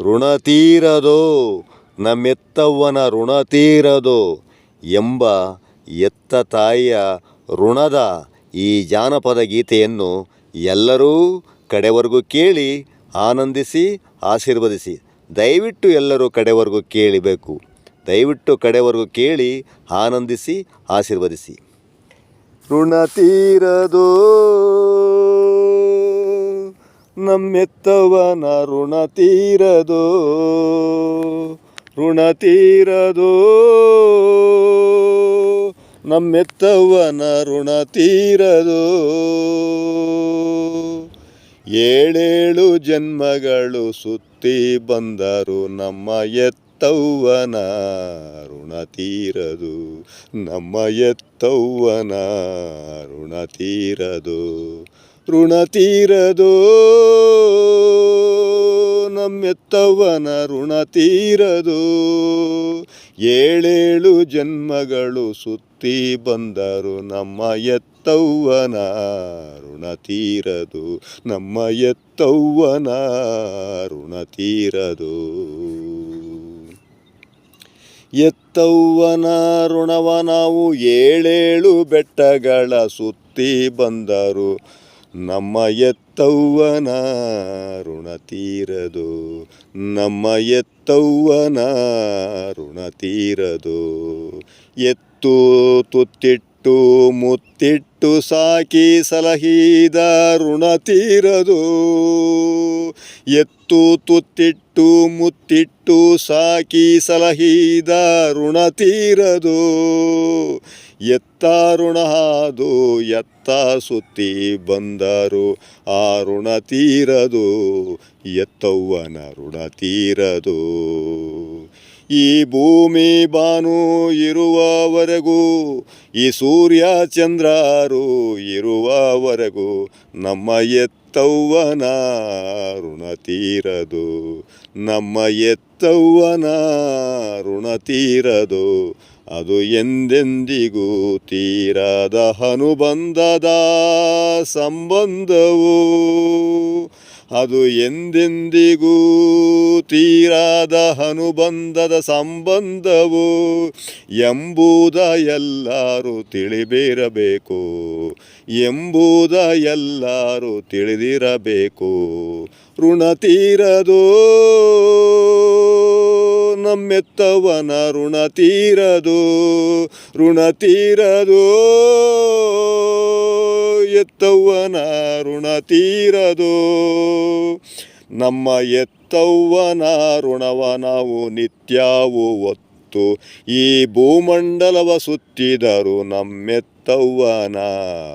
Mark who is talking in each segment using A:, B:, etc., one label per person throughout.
A: ಋಣ ತೀರದು, ನಮ್ಮೆತ್ತವ್ವನ ಋಣ ತೀರದು ಎಂಬ ಎತ್ತ ತಾಯಿಯ ಋಣದ ಈ ಜಾನಪದ ಗೀತೆಯನ್ನು ಎಲ್ಲರೂ ಕಡೆವರೆಗೂ ಕೇಳಿ ಆನಂದಿಸಿ, ಆಶೀರ್ವದಿಸಿ. ದಯವಿಟ್ಟು ಎಲ್ಲರೂ ಕಡೆವರೆಗೂ ಕೇಳಬೇಕು. ದಯವಿಟ್ಟು ಕಡೆವರೆಗೂ ಕೇಳಿ ಆನಂದಿಸಿ, ಆಶೀರ್ವದಿಸಿ. ಋಣ ತೀರದೋ ನಮ್ಮೆತ್ತವನ ಋಣ ತೀರದು ಋಣ ತೀರದು. ನಮ್ಮೆತ್ತವನ ಋಣ ತೀರದು. ಏಳೇಳು ಜನ್ಮಗಳು ಸುತ್ತಿ ಬಂದರು, ನಮ್ಮ ಎತ್ತವ್ವನ ಋಣ ತೀರದು. ನಮ್ಮ ಎತ್ತವ್ವನ ಋಣ ತೀರದು. ಋಣ ನಮ್ಮೆತ್ತವನ ನಮ್ಮೆತ್ತವ್ವನ ಋಣ ತೀರದು. ಏಳೇಳು ಜನ್ಮಗಳು ಸುತ್ತಿ ಬಂದರು ನಮ್ಮ ಎತ್ತವ್ವನ ಋಣತೀರದು ನಮ್ಮ ಎತ್ತವ್ವನ ಋಣತೀರದು ಎತ್ತವ್ವನ ಋಣವ ನಾವು ಏಳೇಳು ಬೆಟ್ಟಗಳ ಸುತ್ತಿ ಬಂದರು. ನಮ್ಮ ಎತ್ತವ್ವನ ಋಣ ತೀರದು ನಮ್ಮ ಎತ್ತವ್ವನ ಋಣ ತೀರದು. ಎತ್ತು ತುತ್ತಿಟ್ಟು ಮುತ್ತಿಟ್ಟು ಸಾಕಿ ಸಲಹಿದ ಋಣ ತೀರದು. ಎತ್ತು ತುತ್ತಿಟ್ಟು ಮುತ್ತಿಟ್ಟು ಸಾಕಿ ಸಲಹಿದ ಋಣ ತೀರದು. ಎತ್ತ ಋಣ ಹಾದು, ಎತ್ತ ಸುತ್ತಿ ಬಂದರು, ಆ ಋಣ ತೀರದು. ಎತ್ತವ್ವನ ಋಣ ತೀರದು. ಈ ಭೂಮಿ ಬಾನು ಇರುವವರೆಗೂ, ಈ ಸೂರ್ಯ ಚಂದ್ರರು ಇರುವವರೆಗೂ ನಮ್ಮ ಎತ್ತವ್ವನ ಋಣ ತೀರದು, ನಮ್ಮ ಎತ್ತವ್ವನ ಋಣ ತೀರದು, ಅದು ಎಂದೆಂದಿಗೂ ತೀರದ ಅನುಬಂಧದ ಸಂಬಂಧವು. ಅದು ಎಂದೆಂದಿಗೂ ತೀರಾದ ಅನುಬಂಧದ ಸಂಬಂಧವು ಎಂಬುದ ಎಲ್ಲರೂ ತಿಳಿದಿರಬೇಕು. ಎಂಬುದ ಎಲ್ಲರೂ ತಿಳಿದಿರಬೇಕು. ಋಣ ತೀರದು ನಮ್ಮೆತ್ತವನ ಋಣ ತೀರದು. ಋಣ ತೀರದು ಎತ್ತವ್ವನ ಋಣ ತೀರದು. ನಮ್ಮ ಎತ್ತವ್ವನ ಋಣವ ನಾವು ನಿತ್ಯವೂ ಒತ್ತು. ಈ ಭೂಮಂಡಲವ ಸುತ್ತಿದರು ನಮ್ಮೆತ್ತವ್ವನ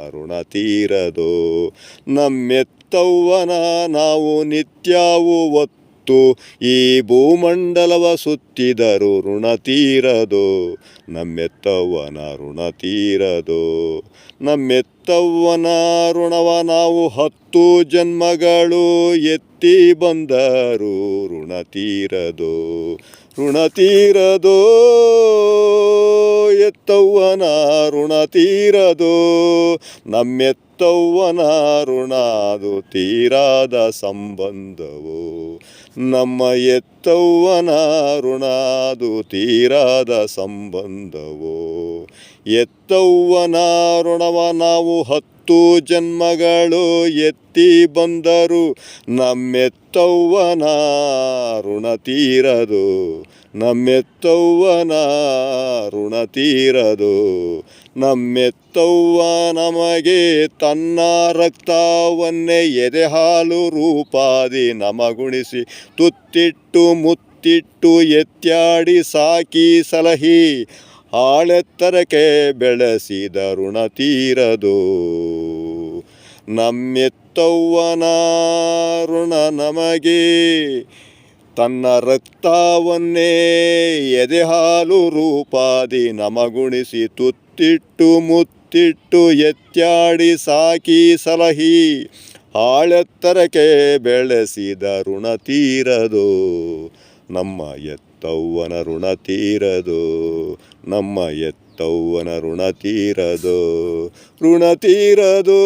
A: ಋಣ ತೀರದು. ನಮ್ಮೆತ್ತವ್ವನ ನಾವು ನಿತ್ಯವೂ ಒತ್ತು. ಈ ಭೂಮಂಡಲವ ಸುತ್ತಿದರು ಋಣ ತೀರದು. ನಮ್ಮೆತ್ತವ್ವನ ಋಣ ತೀರದು. ನಮ್ಮೆತ್ತವ್ವನ ಋಣವ ನಾವು ಹತ್ತು ಜನ್ಮಗಳು ಎತ್ತಿ ಬಂದರು, ಋಣ ತೀರದು, ಋಣ ತೀರದೋ, ಎತ್ತವ್ವನ ಋಣ ತೀರದು, ನಮ್ಮೆತ್ತವ್ವನ ಋಣ ಅದು ತೀರಾದ ಸಂಬಂಧವು, ನಮ್ಮ ಎತ್ತವ್ವನ ಋಣ ಅದು ತೀರಾದ ಸಂಬಂಧವು. ಎತ್ತವ್ವನ ಋಣವ ನಾವು ಹತ್ತು ಜನ್ಮಗಳು ಎತ್ತಿ ಬಂದರು ನಮ್ಮೆತ್ತವ್ವನ ತೀರದು ನಮ್ಮೆತ್ತವ್ವನ ಋಣ ತೀರದು, ನಮ್ಮೆತ್ತವ್ವ ನಮಗೆ ತನ್ನ ರಕ್ತವನ್ನೇ ಎದೆ ಹಾಲು ರೂಪಾದಿ ನಮಗುಣಿಸಿ ತುತ್ತಿಟ್ಟು ಮುತ್ತಿಟ್ಟು ಎತ್ತಾಡಿ ಸಾಕಿ ಸಲಹಿ. ಆಳೆತ್ತರಕ್ಕೆ ಬೆಳೆಸಿದ ಋಣ ತೀರದು. ನಮ್ಮೆತ್ತವ್ವನ ಋಣ ನಮಗೆ, ತನ್ನ ರಕ್ತವನ್ನೇ ಎದೆ ಹಾಲು ರೂಪಾದಿ ನಮಗುಣಿಸಿ ತುತ್ತಿಟ್ಟು ಮುತ್ತಿಟ್ಟು ಎತ್ತಾಡಿ ಸಾಕಿ ಸಲಹಿ ಆಳೆತ್ತರಕ್ಕೆ ಬೆಳೆಸಿದ ಋಣ ತೀರದು. ನಮ್ಮ ಎತ್ತವ್ವನ ಋಣ ತೀರದು, ನಮ್ಮ ಎತ್ತ ಎತ್ತವ್ವನ ಋಣ ತೀರದು. ಋಣ ತೀರದು,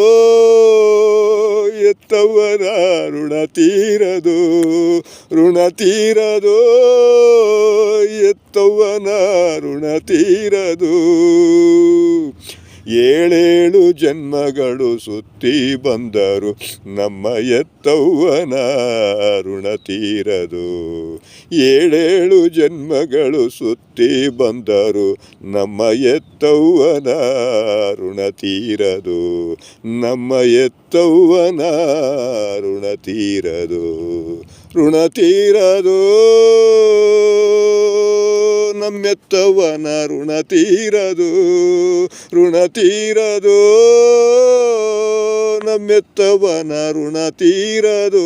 A: ಎತ್ತವ್ವನ ಋಣ ತೀರದು. ಋಣ ತೀರದು, ಎತ್ತವ್ವನ ಋಣ ತೀರದು. ಏಳೇಳು ಜನ್ಮಗಳು ಸುತ್ತಿ ಬಂದರು, ನಮ್ಮ ಎತ್ತವ್ವನ ಋಣ ತೀರದು. ಏಳೇಳು ಜನ್ಮಗಳು ಸುತ್ತಿ ಬಂದರು, ನಮ್ಮ ಎತ್ತವ್ವನ ಋಣ ತೀರದು. ನಮ್ಮ ಎತ್ತವ್ವನ ಋಣ ತೀರದು. ಋಣ ತೀರದು ನಮ್ಮೆತ್ತವನ ಋಣ ತೀರದು ಋಣ ತೀರದು ನಮ್ಮೆತ್ತವನ ಋಣ ತೀರದು